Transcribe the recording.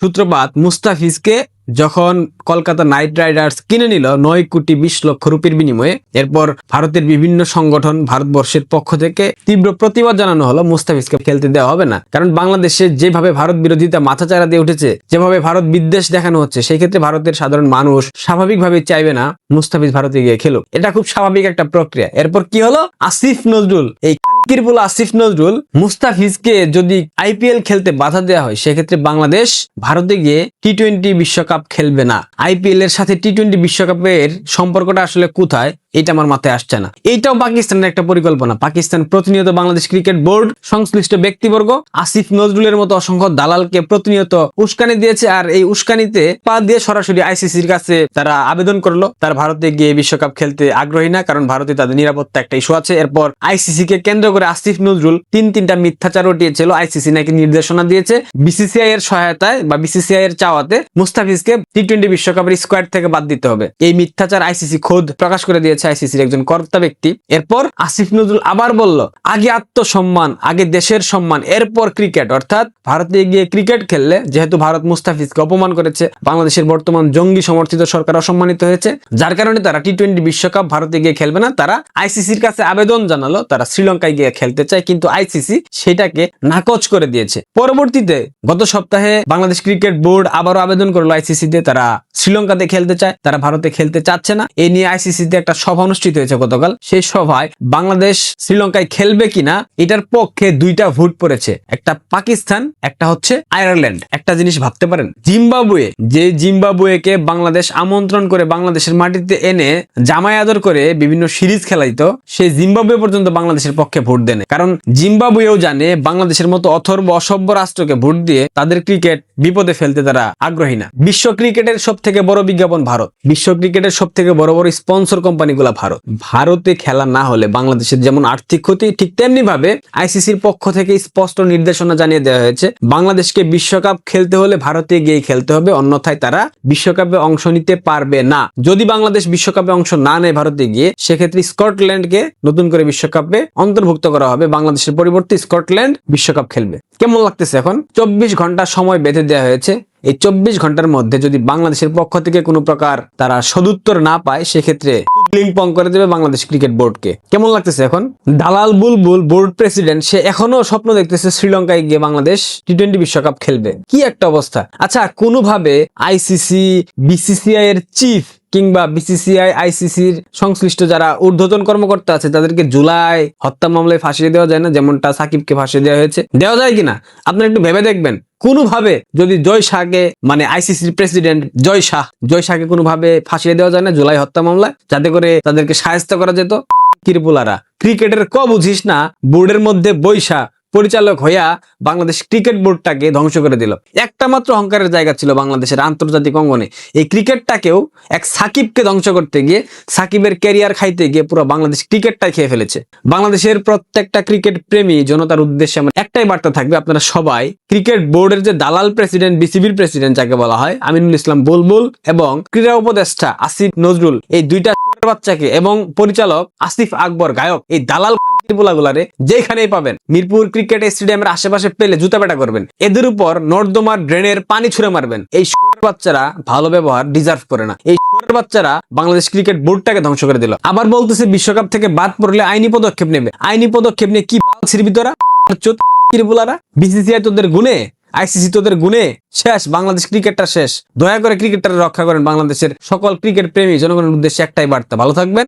সূত্রপাত মুস্তাফিজকে যখন Kolkata night Riders কিনে নিল নয় কোটি বিশ লক্ষ রুপির বিনিময়ে, এরপর ভারতের বিভিন্ন সংগঠন ভারতবর্ষের পক্ষ থেকে তীব্র প্রতিবাদ জানানো হলো, মুস্তাফিজকে খেলতে দেওয়া হবে না। কারণ বাংলাদেশে যেভাবে ভারত বিরোধিতা মাথাচাড়া দিয়ে উঠেছে, যেভাবে ভারত বিদ্বেষ দেখানো হচ্ছে, সেই ক্ষেত্রে ভারতের সাধারণ মানুষ স্বাভাবিকভাবে চাইবে না মুস্তাফিজ ভারতে গিয়ে খেলুক। এটা খুব স্বাভাবিক একটা প্রক্রিয়া। এরপর কি হলো? আসিফ নজরুল এই কিরবুল আসিফ নজরুল মুস্তাফিজকে যদি আইপিএল খেলতে বাধা দেওয়া হয়, সেক্ষেত্রে বাংলাদেশ ভারতে গিয়ে টি টোয়েন্টি বিশ্বকাপ খেলবে না। আইপিএল এর সাথে টি টোয়েন্টি বিশ্বকাপের সম্পর্কটা আসলে কোথায়, এটা আমার মাথায় আসছে না। এইটাও পাকিস্তানের একটা পরিকল্পনা। পাকিস্তান প্রতিনিয়ত বাংলাদেশ ক্রিকেট বোর্ড, সংশ্লিষ্ট ব্যক্তিবর্গ, আসিফ নজরুলের মতো অসংখ্য দালালকে প্রতিনিয়ত উস্কানি দিয়েছে আর এই উস্কানিতে পা দিয়ে সরাসরি আইসিসির কাছে তারা আবেদন করল। তার ভারতে গিয়ে বিশ্বকাপ খেলতে আগ্রহী না, কারণ ভারতে তাদের নিরাপত্তা একটা ইস্যু আছে। এরপর আইসিসি কে কেন্দ্র করে আসিফ নজরুল তিন তিনটা মিথ্যাচার উঠিয়েছিল আইসিসি নাকি নির্দেশনা দিয়েছে। বিসিসিআই এর সহায়তায় বা বিসিসিআই এর চাওয়াতে মুস্তাফিজকে টি টোয়েন্টি বিশ্বকাপের স্কোয়াড থেকে বাদ দিতে হবে। এই মিথ্যাচার আইসিসি খোদ প্রকাশ করে দিয়েছে আইসিসির একজন কর্তা ব্যক্তি। এরপর আসিফ নজরুল আবার বলল, আগে আত্মসম্মান, আগে দেশের সম্মান, এরপর ক্রিকেট। অর্থাৎ ভারতে গিয়ে ক্রিকেট খেললে যেহেতু ভারত মুস্তাফিজকে অপমান করেছে, বাংলাদেশের বর্তমান জঙ্গি সমর্থিত সরকার অসম্মানিত হয়েছে। যার কারণে তারা টি টোয়েন্টি বিশ্বকাপ ভারতে গিয়ে খেলবে না। তারা আইসিসির কাছে আবেদন জানালো, তারা শ্রীলঙ্কায় গিয়ে খেলতে চায়, কিন্তু আইসিসি সেটাকে নাকচ করে দিয়েছে। পরবর্তীতে গত সপ্তাহে বাংলাদেশ ক্রিকেট বোর্ড আবারও আবেদন করল আইসিসি তে, তারা শ্রীলঙ্কাতে খেলতে চায়, তারা ভারতে খেলতে চাচ্ছে না। এ নিয়ে আইসিসি তে একটা সভা অনুষ্ঠিত হয়েছে গতকাল। সেই সভায় বাংলাদেশ শ্রীলঙ্কায় খেলবে কিনা, এটার পক্ষে দুইটা ভোট পড়েছে। একটা পাকিস্তান, একটা হচ্ছে আয়ারল্যান্ড। একটা জিনিস ভাবতে পারেন, জিম্বাবুয়ে, যে জিম্বাবুয়েকে বাংলাদেশ আমন্ত্রণ করে বাংলাদেশের মাটিতে এনে জামাই আদর করে বিভিন্ন সিরিজ খেলাইতো সেই জিম্বাবুয়ে পর্যন্ত বাংলাদেশের পক্ষে ভোট দেনে কারণ জিম্বাবুয়েও জানে বাংলাদেশের মতো অথর্ব অসভ্য রাষ্ট্রকে ভোট দিয়ে তাদের ক্রিকেট বিপদে ফেলতে তারা আগ্রহী না। বিশ্ব ক্রিকেটের সব থেকে বড় বিজ্ঞাপন ভারত। বিশ্ব ক্রিকেটের সব থেকে বড় বড় স্পন্সর কোম্পানিগুলো ভারত। ভারতে খেলা না হলে বাংলাদেশের যেমন আর্থিক ক্ষতি, ঠিক তেমনি ভাবে আইসিসির পক্ষ থেকে স্পষ্ট নির্দেশনা জানিয়ে দেওয়া হয়েছে, বাংলাদেশকে বিশ্বকাপ খেলতে হলে ভারতে গিয়ে খেলতে হবে, অন্যথায় তারা বিশ্বকাপে অংশ নিতে পারবে না। যদি বাংলাদেশ বিশ্বকাপে অংশ না নেয় ভারতে গিয়ে, সেক্ষেত্রে স্কটল্যান্ডকে নতুন করে বিশ্বকাপে অন্তর্ভুক্ত করা হবে বাংলাদেশের পরিবর্তে স্কটল্যান্ড বিশ্বকাপ খেলবে। কেমন লাগতেছে এখন? চব্বিশ ঘণ্টা সময় বেঁধে দেওয়া হয়েছে। এই চব্বিশ ঘণ্টার মধ্যে যদি বাংলাদেশের পক্ষ থেকে কোনো প্রকার তারা সদুত্তর না পায়, সেক্ষেত্রে করে দেবে বাংলাদেশ ক্রিকেট বোর্ডকে। কেমন লাগতেছে এখন? দালাল বুলবুল, বোর্ড প্রেসিডেন্ট, সে এখনও স্বপ্ন দেখতেছে শ্রীলঙ্কায় গিয়ে বাংলাদেশ টি টোয়েন্টি বিশ্বকাপ খেলবে। কি একটা অবস্থা। আচ্ছা কোনোভাবে আইসিসি, বিসিসিআই এর চিফ কিংবা বিসিসিআই আইসিসির সংশ্লিষ্ট যারা ঊর্ধ্বতন কর্মকর্তা আছে, তাদেরকে জুলাই হত্যা মামলায় ফাঁসিয়ে দেওয়া যায় না, যেমনটা সাকিবকে ফাঁসিয়ে দেওয়া হয়েছে। দেওয়া যায় কিনা? আপনারা একটু ভেবে দেখবেন। কোনোভাবে যদি জয় শাহকে মানে আইসিসির প্রেসিডেন্ট জয় শাহ, জয় শাহকে কোনোভাবে ফাঁসিয়ে দেওয়া যায় না জুলাই হত্যা মামলায়, যাতে করে তাদেরকে সাহায্য করা যেত। কিরপুলারা, ক্রিকেটের ক বুঝিস না, বোর্ডের মধ্যে বৈশা পরিচালক হইয়া বাংলাদেশ ক্রিকেট বোর্ডটাকে ধ্বংস করে দিল। একটা মাত্র অহংকারের জায়গা ছিল বাংলাদেশের আন্তর্জাতিক অঙ্গনে। এই ক্রিকেটটাকেও এক সাকিবকে ধ্বংস করতে গিয়ে সাকিবের ক্যারিয়ার খাইতে গিয়ে পুরো বাংলাদেশ ক্রিকেটটাই খেয়ে ফেলেছে। বাংলাদেশের প্রত্যেকটা ক্রিকেট প্রেমী জনতার উদ্দেশ্যে আমার একটাই বার্তা থাকবে, আপনারা সবাই ক্রিকেট বোর্ডের যে দালাল প্রেসিডেন্ট, বিসিবির প্রেসিডেন্ট যাকে বলা হয়, আমিনুল ইসলাম বুলবুল এবং ক্রীড়া উপদেষ্টা আসিফ নজরুল, এই দুইটা বাচ্চাকে এবং পরিচালক আসিফ আকবর, গায়ক, এই দালাল গুলারে যেখানেই পাবেন। মিরপুর ক্রিকেট স্টেডিয়ামের আশেপাশে পেলে জুতা পেটা করবেন। এদের উপর নর্দমার ড্রেনের পানি ছুড়ে মারবেন। এই বাচ্চারা ভালো ব্যবহার ডিজার্ভ করে না। এই বাচ্চারা বাংলাদেশ ক্রিকেট বোর্ডটাকে ধ্বংস করে দিল। আবার বলতেছে বিশ্বকাপ থেকে বাদ পড়লে আইনি পদক্ষেপ নেবে। আইনি পদক্ষেপ নিয়ে কি ছিড়বি তোরা? বিসিসিআই তোদের গুনে আইসিসি তোদের গুনে শেষ। বাংলাদেশ ক্রিকেটটা শেষ। দয়া করে ক্রিকেটটা রক্ষা করেন বাংলাদেশের সকল ক্রিকেট প্রেমী। জনগণের উদ্দেশ্যে একটাই বার্তা। ভালো থাকবেন।